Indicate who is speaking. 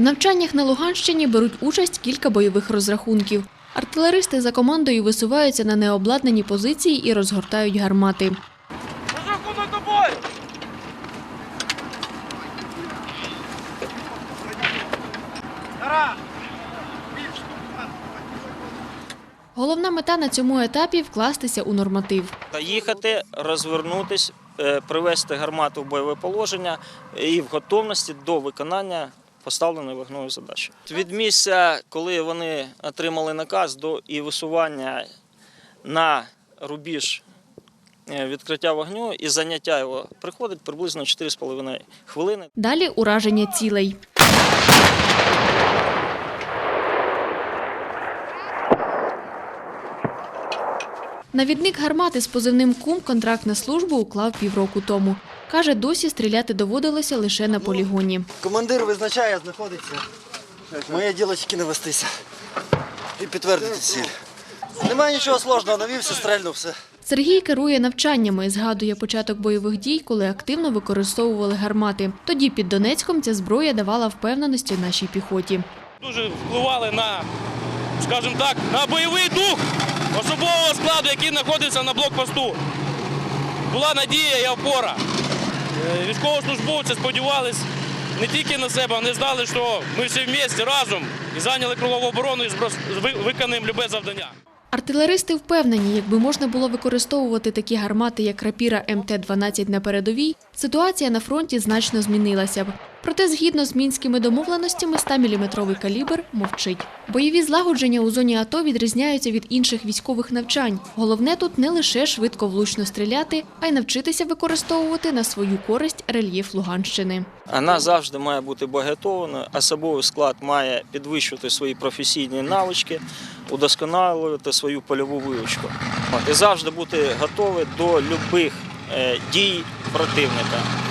Speaker 1: В навчаннях на Луганщині беруть участь кілька бойових розрахунків. Артилеристи за командою висуваються на необладнані позиції і розгортають гармати. Головна мета на цьому етапі вкластися у норматив.
Speaker 2: Їхати, розвернутись, е, привести гармату в бойове положення і в готовності до виконання поставленої вогною задачі. Від місця, коли вони отримали наказ до і висування на рубіж е, відкриття вогню і заняття його приходить приблизно 4,5 хвилини.
Speaker 1: Далі ураження цілей. Навідник гармати з позивним кум контракт на службу уклав півроку тому. Каже, досі стріляти доводилося лише на полігоні.
Speaker 3: Командир визначає, знаходиться. Моє діло тільки навестися і підтвердити ціль. Немає нічого сложного, навівся, стрельнув все.
Speaker 1: Сергій керує навчаннями, згадує початок бойових дій, коли активно використовували гармати. Тоді під Донецьком ця зброя давала впевненості нашій піхоті.
Speaker 4: дуже впливали на, скажімо так, на бойовий дух особового складу, який знаходився на блокпосту. Була надія і опора. Е, Військовослужбовці сподівались не тільки на себе, вони знали, що ми всі вместе разом і зайняли кругову оборону і зброс- ви- виконаємо любе завдання.
Speaker 1: Артилеристи впевнені, якби можна було використовувати такі гармати, як рапіра МТ-12 на передовій, ситуація на фронті значно змінилася б. Проте, згідно з мінськими домовленостями, 100-мм калібр мовчить. Бойові злагодження у зоні АТО відрізняються від інших військових навчань. Головне тут не лише швидко влучно стріляти, а й навчитися використовувати на свою користь рельєф Луганщини.
Speaker 2: Вона завжди має бути багатованою, особовий склад має підвищувати свої професійні навички, удосконалювати свою польову вивчку. І завжди бути готовий до будь-яких дій противника.